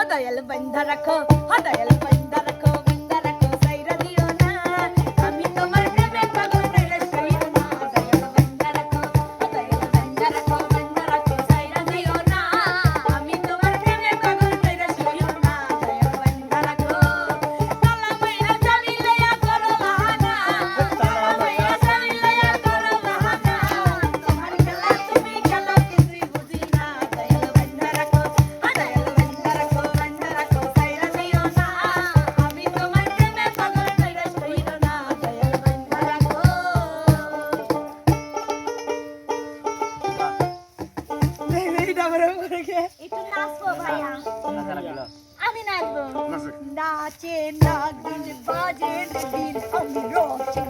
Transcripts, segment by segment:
హృదయలు బంధ రఖ హృదయలు బంధ একটু নাচবো ভাইয়া। আমি নাচবো। নাচে নাগিন বাজে দিন আমি রচি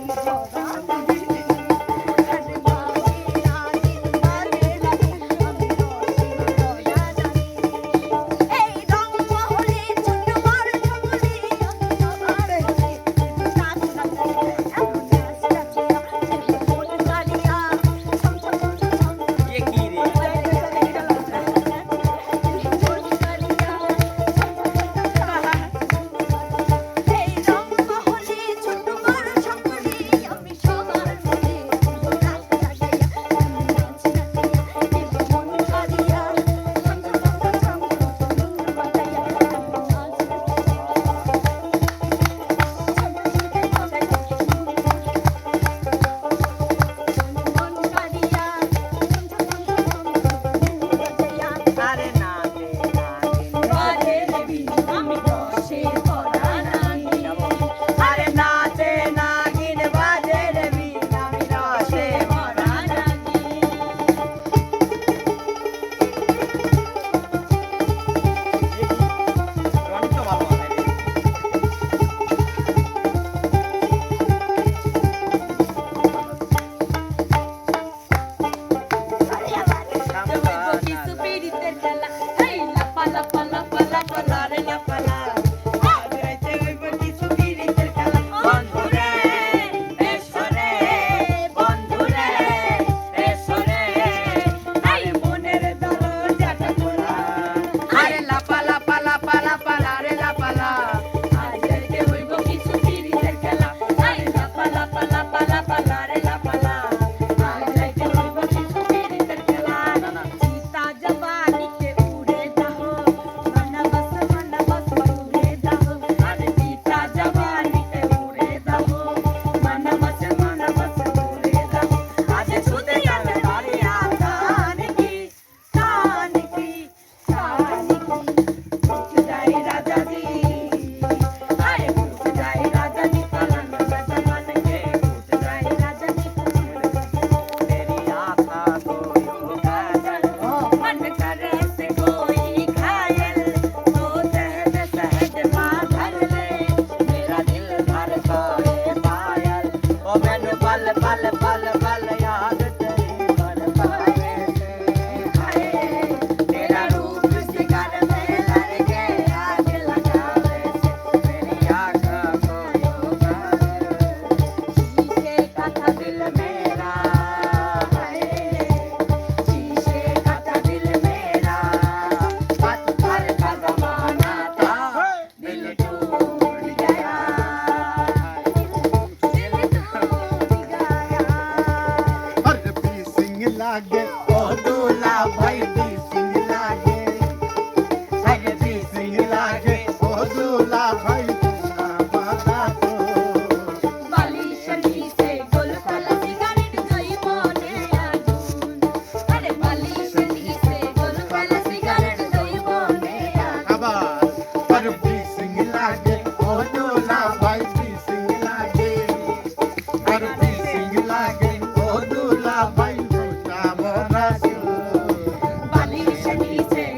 dice.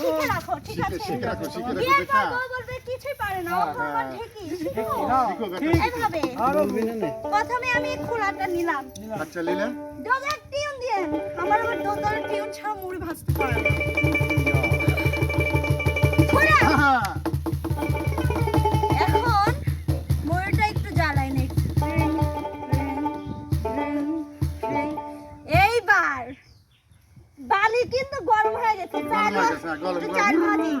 শিখে রাখো প্রথমে আমি খোলাটা নিলাম আচ্ছা নিলাম ডোজার টিউন দিয়ে আমার আবার ডোজার টিউন ছাড়া মুড়ি ভাজতে পারে না। Gel oğlum. Gel.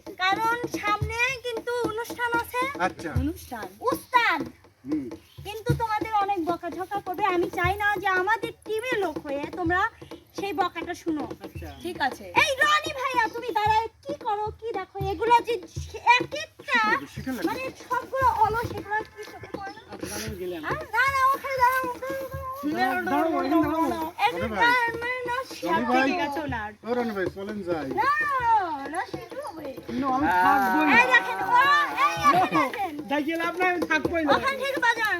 আচ্ছা। অনুষ্ঠান। উস্তাদ! কিন্তু তোমাদের অনেক বকাঝকা করবে। আমি চাই না যে আমাদের টিমের লোক হয়ে তোমরা সেই বকাটা শুনো। ঠিক আছে। এই রনি ভাইয়া তুমি দাঁড়ায় কি করো কি দেখো? এগুলো যে এক একটা মানে সবগুলো অলস এগুলো কি চোখে পড়ে না? না না ওখানে দাঁড়াও ওখানে দাঁড়াও না না। না থাকবোই না ওখান থেকে বাজান।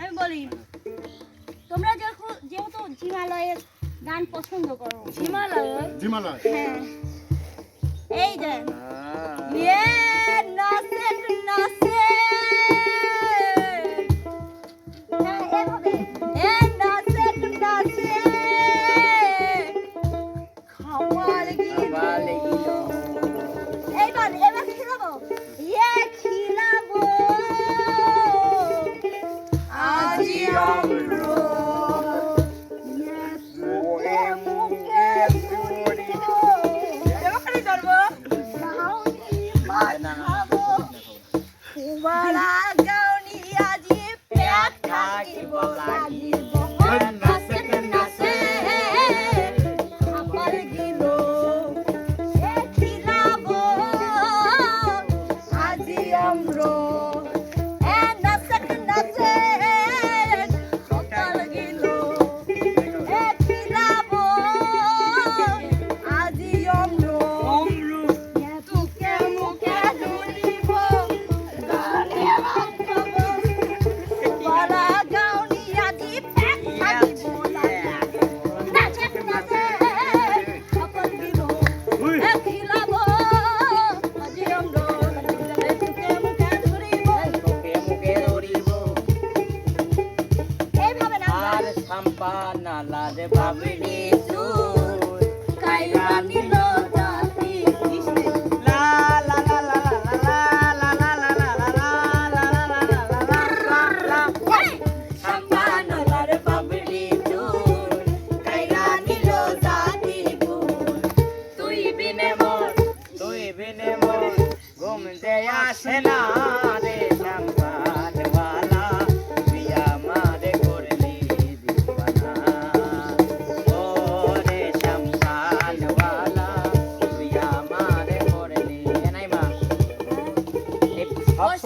আমি বলি তোমরা দেখো যেহেতু হিমালয়ের গান পছন্দ করো। হিমালয়? হিমালয়। হ্যাঁ। এই যে। ইয়ে নাসের 我来